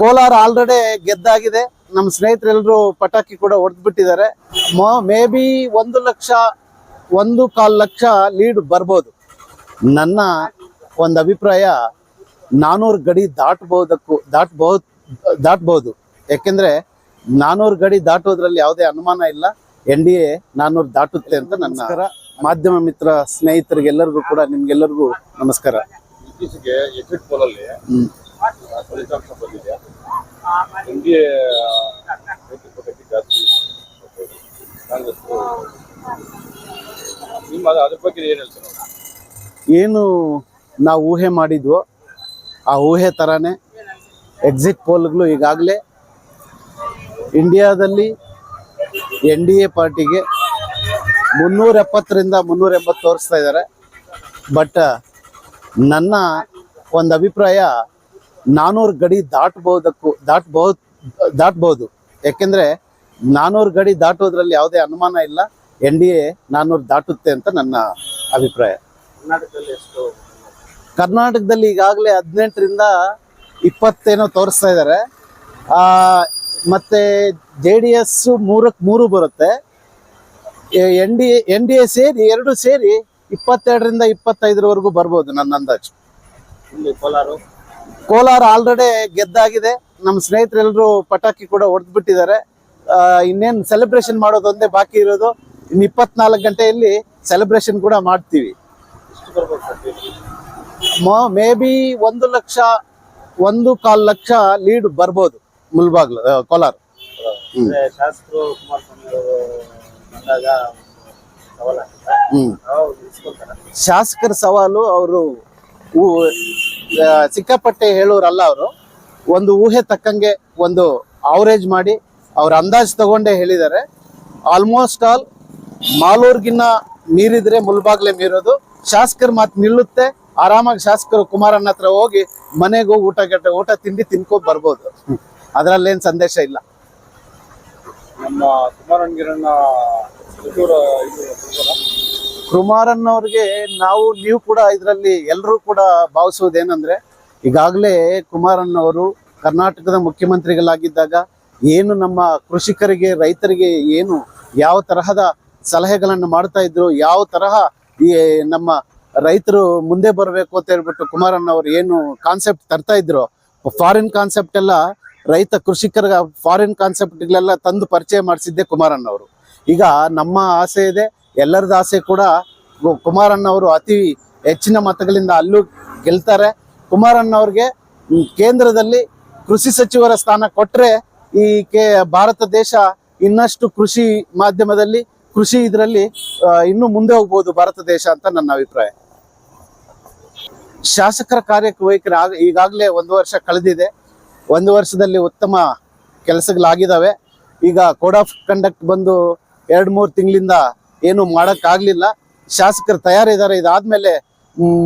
Kolar already ಗೆದ್ದಾಗಿದೆ. ನಮ್ಮ ಸ್ನೇಹಿತರೆಲ್ಲರೂ ಪಟಾಕಿ ಕೂಡ ಹೊಡೆದ್ಬಿಟ್ಟಿದ್ದಾರೆ. ಮೇ ಬಿ ಒಂದು ಲಕ್ಷ ಒಂದು ಕಾಲು ಲಕ್ಷ ಲೀಡ್ ಬರ್ಬೋದು. ನನ್ನ ಒಂದು ಅಭಿಪ್ರಾಯ ನಾನೂರು ಗಡಿ ದಾಟಬಹುದಕ್ಕೂ ದಾಟ್ಬೋದು ದಾಟ್ಬೋದು. ಯಾಕೆಂದ್ರೆ ನಾನೂರು ಗಡಿ ದಾಟೋದ್ರಲ್ಲಿ ಯಾವುದೇ ಅನುಮಾನ ಇಲ್ಲ. ಎನ್ ಡಿ ಎ ನಾನೂರು ದಾಟುತ್ತೆ ಅಂತ ನನ್ನ ಮಾಧ್ಯಮ ಮಿತ್ರ ಸ್ನೇಹಿತರಿಗೆಲ್ಲರಿಗೂ ಕೂಡ ನಿಮ್ಗೆಲ್ಲರಿಗೂ ನಮಸ್ಕಾರ. ಇತ್ತೀಚೆಗೆ ಎಕ್ಸಿಟ್ ಪೋಲಲ್ಲಿ. ಫಲಿತಾಂಶ ಬಂದಿದೆ. ಏನು ನಾವು ಊಹೆ ಮಾಡಿದ್ವೋ, ಆ ಊಹೆ ಥರನೇ ಎಕ್ಸಿಟ್ ಪೋಲ್ಗಳು ಈಗಾಗಲೇ ಇಂಡಿಯಾದಲ್ಲಿ ಎನ್ ಡಿ ಎ ಪಾರ್ಟಿಗೆ ಮುನ್ನೂರ ಎಪ್ಪತ್ತರಿಂದ ಮುನ್ನೂರ ಎಂಬತ್ತು ತೋರಿಸ್ತಾ ಇದ್ದಾರೆ. ಬಟ್, ನನ್ನ ಒಂದು ಅಭಿಪ್ರಾಯ ನಾನೂರು ಗಡಿ ದಾಟಬಹುದಕ್ಕೂ ದಾಟಬಹುದು ದಾಟಬಹುದು. ಯಾಕೆಂದ್ರೆ ನಾನೂರು ಗಡಿ ದಾಟೋದ್ರಲ್ಲಿ ಯಾವುದೇ ಅನುಮಾನ ಇಲ್ಲ. ಎನ್ ಡಿ ಎ ನಾನೂರು ದಾಟುತ್ತೆ ಅಂತ ನನ್ನ ಅಭಿಪ್ರಾಯ. ಕರ್ನಾಟಕದಲ್ಲಿ ಎಷ್ಟು ಕರ್ನಾಟಕದಲ್ಲಿ ಈಗಾಗಲೇ ಹದಿನೆಂಟರಿಂದ ಇಪ್ಪತ್ತೇನೋ ತೋರಿಸ್ತಾ ಇದ್ದಾರೆ. ಮತ್ತೆ ಜೆ ಡಿ ಎಸ್ ಮೂರಕ್ಕೆ ಮೂರು ಬರುತ್ತೆ. N D N D A ಸೇರಿ ಎರಡು ಸೇರಿ ಇಪ್ಪತ್ತೆರಡರಿಂದ ಇಪ್ಪತ್ತೈದರವರೆಗೂ ಬರ್ಬೋದು ನನ್ನ ಅಂದಾಜು. ಇಲ್ಲಿ ಕೋಲಾರ? ಕೋಲಾರ ಆಲ್ರೆಡಿ ಗೆದ್ದಾಗಿದೆ. ನಮ್ಮ ಸ್ನೇಹಿತರೆಲ್ಲರೂ ಪಟಾಕಿ ಕೂಡ ಹೊಡೆದ್ಬಿಟ್ಟಿದ್ದಾರೆ. ಇನ್ನೇನು ಸೆಲೆಬ್ರೇಷನ್ ಮಾಡೋದೊಂದೇ ಬಾಕಿ ಇರೋದು. ಇನ್ನು ಇಪ್ಪತ್ನಾಲ್ಕು ಗಂಟೆಯಲ್ಲಿ ಸೆಲೆಬ್ರೇಷನ್ ಕೂಡ ಮಾಡ್ತೀವಿ. ಮೇ ಬಿ ಒಂದು ಲಕ್ಷ ಒಂದು ಕಾಲು ಲಕ್ಷ ಲೀಡ್ ಬರ್ಬೋದು ಮುಲ್ಬಾಗ್ಲು ಕೋಲಾರ. ಶಾಸಕರ ಸವಾಲು ಅವರು ಸಿಕ್ಕಾಪಟ್ಟೆ ಹೇಳೋರಲ್ಲ ಅವರು. ಒಂದು ಊಹೆ ತಕ್ಕಂಗೆ ಒಂದು ಅವರೇಜ್ ಮಾಡಿ ಅವ್ರ ಅಂದಾಜು ತಗೊಂಡೇ ಹೇಳಿದ್ದಾರೆ. ಆಲ್ಮೋಸ್ಟ್ ಆಲ್ ಮಾಲೂರ್ಗಿನ್ನ ಮೀರಿದ್ರೆ ಮುಲ್ಬಾಗ್ಲೆ ಮೀರೋದು. ಶಾಸಕರ ಮಾತು ನಿಲ್ಲುತ್ತೆ. ಆರಾಮಾಗಿ ಶಾಸಕರು ಕುಮಾರಣ್ಣ ಹತ್ರ ಹೋಗಿ ಮನೆಗೆ ಊಟ ಗಟ್ಟ, ಊಟ ತಿಂಡಿ ತಿನ್ಕೊ ಬರ್ಬೋದು. ಅದರಲ್ಲೇನು ಸಂದೇಶ ಇಲ್ಲ. ನಮ್ಮ ಕುಮಾರಣ್ಣಗಿರನ್ನ ಕುಮಾರಣ್ಣವ್ರಿಗೆ ನಾವು, ನೀವು ಕೂಡ ಇದರಲ್ಲಿ ಎಲ್ಲರೂ ಕೂಡ ಭಾವಿಸುವುದೇನೆಂದ್ರೆ, ಈಗಾಗಲೇ ಕುಮಾರಣ್ಣವರು ಕರ್ನಾಟಕದ ಮುಖ್ಯಮಂತ್ರಿಗಳಾಗಿದ್ದಾಗ ಏನು ನಮ್ಮ ಕೃಷಿಕರಿಗೆ, ರೈತರಿಗೆ ಏನು ಯಾವ ತರಹದ ಸಲಹೆಗಳನ್ನು ಮಾಡ್ತಾ ಇದ್ರು, ಯಾವ ತರಹ ಈ ನಮ್ಮ ರೈತರು ಮುಂದೆ ಬರಬೇಕು ಅಂತ ಹೇಳ್ಬಿಟ್ಟು ಕುಮಾರಣ್ಣವ್ರು ಏನು ಕಾನ್ಸೆಪ್ಟ್ ತರ್ತಾ ಇದ್ರು ಫಾರಿನ್ ಕಾನ್ಸೆಪ್ಟ್ ಎಲ್ಲ ರೈತ ಕೃಷಿಕರ ಫಾರಿನ್ ಕಾನ್ಸೆಪ್ಟ್ಗಳೆಲ್ಲ ತಂದು ಪರಿಚಯ ಮಾಡಿಸಿದ್ದೆ ಕುಮಾರಣ್ಣವರು ಈಗ ನಮ್ಮ ಆಸೆ ಇದೆ ಎಲ್ಲರದ ಆಸೆ ಕೂಡ ಕುಮಾರಣ್ಣವರು ಅತಿ ಹೆಚ್ಚಿನ ಮತಗಳಿಂದ ಅಲ್ಲೂ ಗೆಲ್ತಾರೆ. ಕುಮಾರಣ್ಣವ್ರಿಗೆ ಕೇಂದ್ರದಲ್ಲಿ ಕೃಷಿ ಸಚಿವರ ಸ್ಥಾನ ಕೊಟ್ಟರೆ ಈ ಕೆ ಭಾರತ ದೇಶ ಇನ್ನಷ್ಟು ಕೃಷಿ ಮಾಧ್ಯಮದಲ್ಲಿ, ಕೃಷಿ ಇದರಲ್ಲಿ ಇನ್ನೂ ಮುಂದೆ ಹೋಗ್ಬೋದು ಭಾರತ ದೇಶ ಅಂತ ನನ್ನ ಅಭಿಪ್ರಾಯ. ಶಾಸಕರ ಕಾರ್ಯವೈಖರಿ ಆಗ, ಈಗಾಗಲೇ ಒಂದು ವರ್ಷ ಕಳೆದಿದೆ. ಒಂದು ವರ್ಷದಲ್ಲಿ ಉತ್ತಮ ಕೆಲಸಗಳಾಗಿದ್ದಾವೆ ಈಗ ಕೋಡ್ ಆಫ್ ಕಂಡಕ್ಟ್ ಬಂದು ಎರಡು ಮೂರು ತಿಂಗಳಿಂದ ಏನು ಮಾಡೋಕ್ಕಾಗಲಿಲ್ಲ. ಶಾಸಕರು ತಯಾರಿದ್ದಾರೆ. ಇದಾದ್ಮೇಲೆ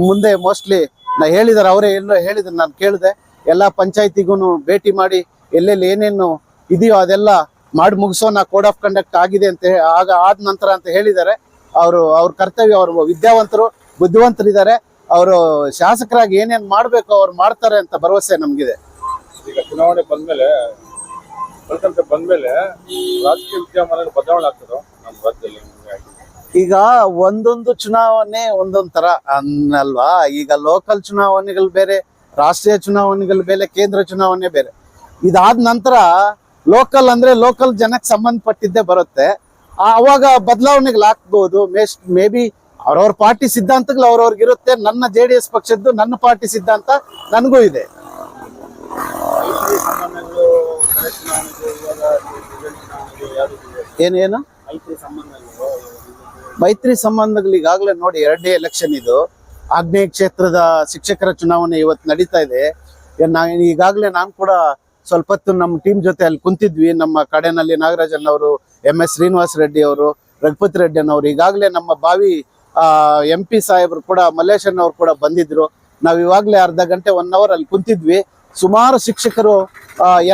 ಮುಂದೆ ಮೋಸ್ಟ್ಲಿ ನಾ ಹೇಳಿದಾರೆ, ಅವರೇ ಏನು ಹೇಳಿದ್ರು, ನಾನು ಕೇಳಿದೆ. ಎಲ್ಲ ಪಂಚಾಯತಿಗೂ ಭೇಟಿ ಮಾಡಿ, ಎಲ್ಲೆಲ್ಲಿ ಏನೇನು ಇದೆಯೋ ಅದೆಲ್ಲ ಮಾಡಿ ಮುಗಿಸೋಣ ಕೋಡ್ ಆಫ್ ಕಂಡಕ್ಟ್ ಆಗಿದೆ ಅಂತ ಆಗ ಆದ ನಂತರ ಅಂತ ಹೇಳಿದ್ದಾರೆ ಅವರು, ಅವ್ರ ಕರ್ತವ್ಯ, ಅವರು ವಿದ್ಯಾವಂತರು, ಬುದ್ಧಿವಂತರಿದ್ದಾರೆ. ಅವರು ಶಾಸಕರಾಗಿ ಏನೇನ್ ಮಾಡಬೇಕು, ಅವ್ರು ಮಾಡ್ತಾರೆ ಅಂತ ಭರವಸೆ ನಮಗಿದೆ. ಈಗ ಚುನಾವಣೆ ಬಂದ್ಮೇಲೆ ಬಂದ್ಮೇಲೆ ರಾಜಕೀಯ ವಿದ್ಯಮಾನ ಬದಲಾವಣೆ ಆಗ್ತದೆ ನಮ್ಮ ರಾಜ್ಯದಲ್ಲಿ. ಈಗ ಒಂದೊಂದು ಚುನಾವಣೆ ಒಂದೊಂದು ತರ. ಅನ್ನಲ್ವಾ? ಈಗ ಲೋಕಲ್ ಚುನಾವಣೆಗಳು ಬೇರೆ ರಾಷ್ಟ್ರೀಯ ಚುನಾವಣೆಗಳು ಬೇರೆ ಕೇಂದ್ರ ಚುನಾವಣೆ ಬೇರೆ. ಇದಾದ ನಂತರ ಲೋಕಲ್ ಅಂದ್ರೆ ಲೋಕಲ್ ಜನಕ್ಕೆ ಸಂಬಂಧಪಟ್ಟಿದ್ದೇ ಬರುತ್ತೆ. ಅವಾಗ ಬದಲಾವಣೆಗಳು ಮೇಸ್ಟ್ ಮೇ ಬಿ ಅವ್ರವ್ರ ಪಾರ್ಟಿ ಸಿದ್ಧಾಂತಗಳು ಅವ್ರವ್ರಿಗೆ ಇರುತ್ತೆ. ನನ್ನ ಜೆ ಡಿ ಎಸ್ ಪಕ್ಷದ್ದು ನನ್ನ ಪಾರ್ಟಿ ಸಿದ್ಧಾಂತ ನನಗೂ ಇದೆ? ಏನೇನು ಮೈತ್ರಿ ಸಂಬಂಧಗಳು ಈಗಾಗಲೇ ನೋಡಿ ಎರಡನೇ ಎಲೆಕ್ಷನ್ ಇದು. ಆಗ್ನೇಯ ಕ್ಷೇತ್ರದ ಶಿಕ್ಷಕರ ಚುನಾವಣೆ ಇವತ್ತು ನಡೀತಾ ಇದೆ. ಏನ್ ನಾ ಈಗಾಗಲೇ ನಾನು ಕೂಡ ಸ್ವಲ್ಪ ಹೊತ್ತು ನಮ್ಮ ಟೀಮ್ ಜೊತೆ ಅಲ್ಲಿ ಕುಂತಿದ್ವಿ. ನಮ್ಮ ಕಡೆನಲ್ಲಿ ನಾಗರಾಜನ್ ಅವರು ಎಂ ಎಸ್ ಶ್ರೀನಿವಾಸ್ ರೆಡ್ಡಿ ಅವರು, ರಘುಪತಿ ರೆಡ್ಡಿ ಅವರು ಈಗಾಗಲೇ ನಮ್ಮ ಬಾವಿ ಎಂ ಪಿ ಸಾಹೇಬರು ಕೂಡ, ಮಲ್ಲೇಶನ್ ಅವರು ಕೂಡ ಬಂದಿದ್ರು. ನಾವು ಇವಾಗಲೇ ಅರ್ಧ ಗಂಟೆ ಒನ್ ಅವರ್ ಅಲ್ಲಿ ಕುಂತಿದ್ವಿ. ಸುಮಾರು ಶಿಕ್ಷಕರು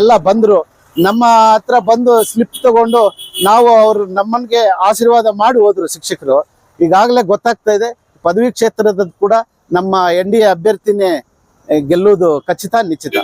ಎಲ್ಲ ಬಂದ್ರು. ನಮ್ಮ ಹತ್ರ ಬಂದು ಸ್ಲಿಪ್ ತಗೊಂಡು ನಾವು ಅವರು ನಮ್ಮನ್ಗೆ ಆಶೀರ್ವಾದ ಮಾಡಿ ಹೋದ್ರು ಶಿಕ್ಷಕರು. ಈಗಾಗಲೇ ಗೊತ್ತಾಗ್ತಾ ಇದೆ, ಪದವಿ ಕ್ಷೇತ್ರದ ಕೂಡ ನಮ್ಮ ಎನ್ ಡಿ ಎ ಅಭ್ಯರ್ಥಿನೇ ಗೆಲ್ಲುವುದು ಖಚಿತ, ನಿಶ್ಚಿತ.